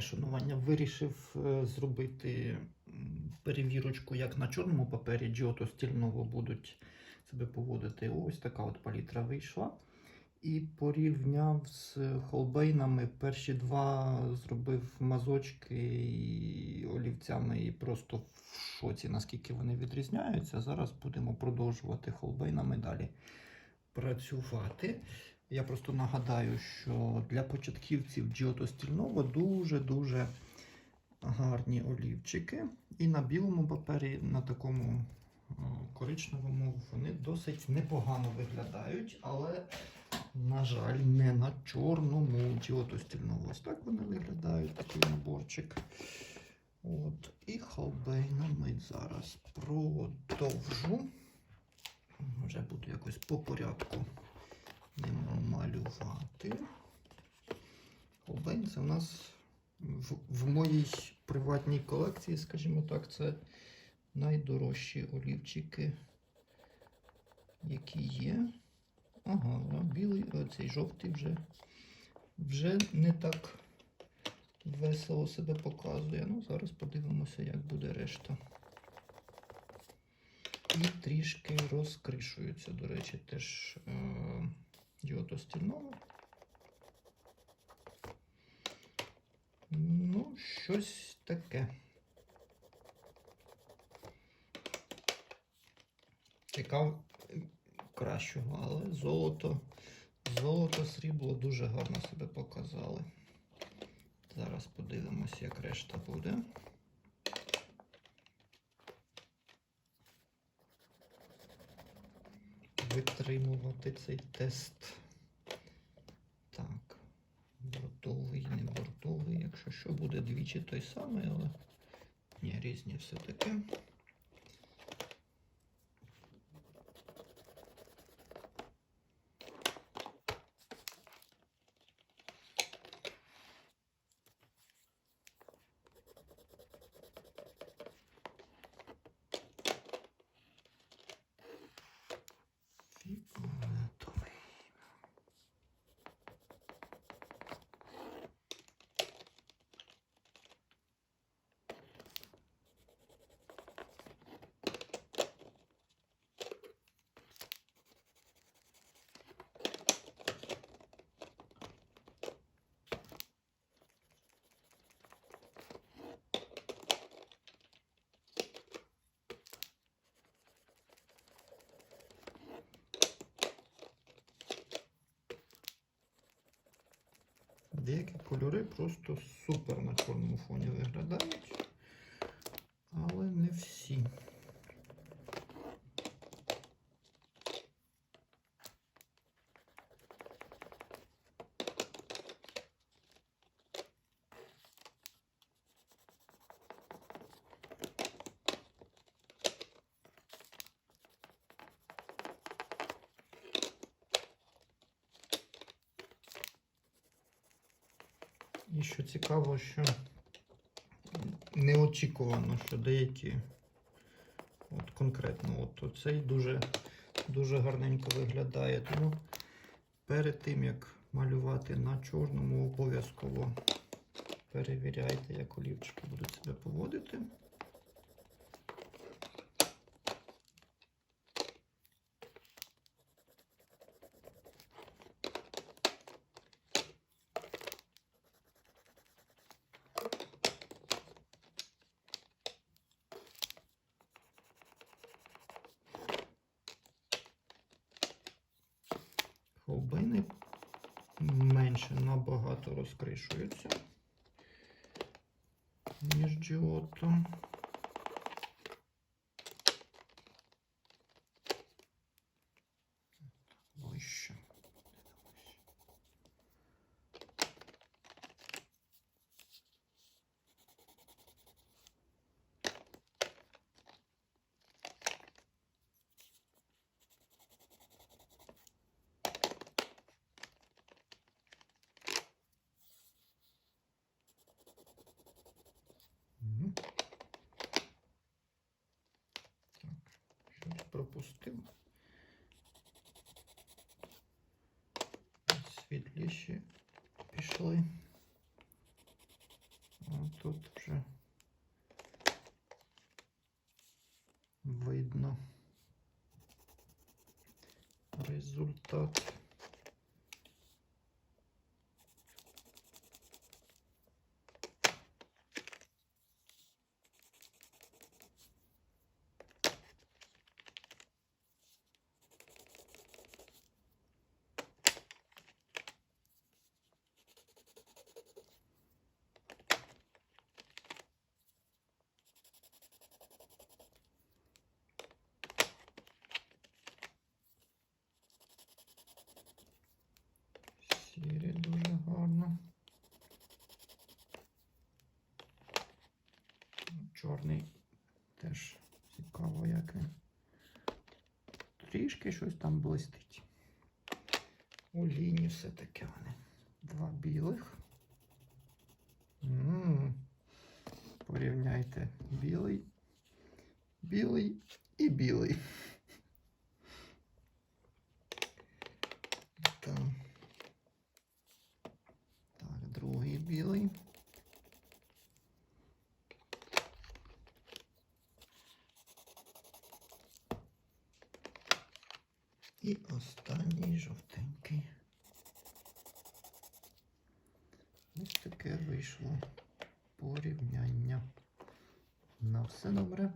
Шанування вирішив е, зробити перевірочку, як на чорному папері Giotto стільного будуть себе поводити. Ось така от палітра вийшла. І порівняв з холбейнами. Перші два зробив мазочки і олівцями, і просто в шоці, наскільки вони відрізняються. Зараз будемо продовжувати холбейнами далі працювати. Я просто нагадаю, що для початківців Giotto стільного дуже-дуже гарні олівчики. І на білому папері, на такому е, коричневому, вони досить непогано виглядають, але, на жаль, не на чорному Giotto стільного. Ось так вони виглядають, такий наборчик. От. І холбейнами зараз продовжу. Вже буду якось по порядку ним малювати. Холбейн це у нас в, в моїй приватній колекції, скажімо так, це найдорожчі олівчики, які є. Ага, а білий, оцей жовтий вже, вже не так весело себе показує. Ну, зараз подивимося, як буде решта. І трішки розкришуються, до речі, теж е, діото стільного. Ну, щось таке. Чекав кращого, але золото, золото, срібло дуже гарно себе показали. Зараз подивимось, як решта буде. Витримувати цей тест. Так, бортовий, не бортовий. Якщо що, буде двічі той самий, але ні, різні все-таки. Фіолетовий. Деякі кольори просто супер на чорному фоні виглядають, але не всі. І що цікаво, що неочікувано, що деякі, от конкретно, от цей дуже, дуже гарненько виглядає. Тому перед тим, як малювати на чорному, обов'язково перевіряйте, як олівчики будуть себе поводити. Менше набагато розкришуються, ніж Giotto. Щось пропустив. Світліші пішли. А тут вже видно результат. Сірі дуже гарно. Чорний теж цікаво, яке. Трішки щось там блистить. У лінії все таке вони. Два білих. м Порівняйте білий, білий і білий. Так. Так, другий білий. І останній жовтенький. Ось таке вийшло порівняння. На все добре.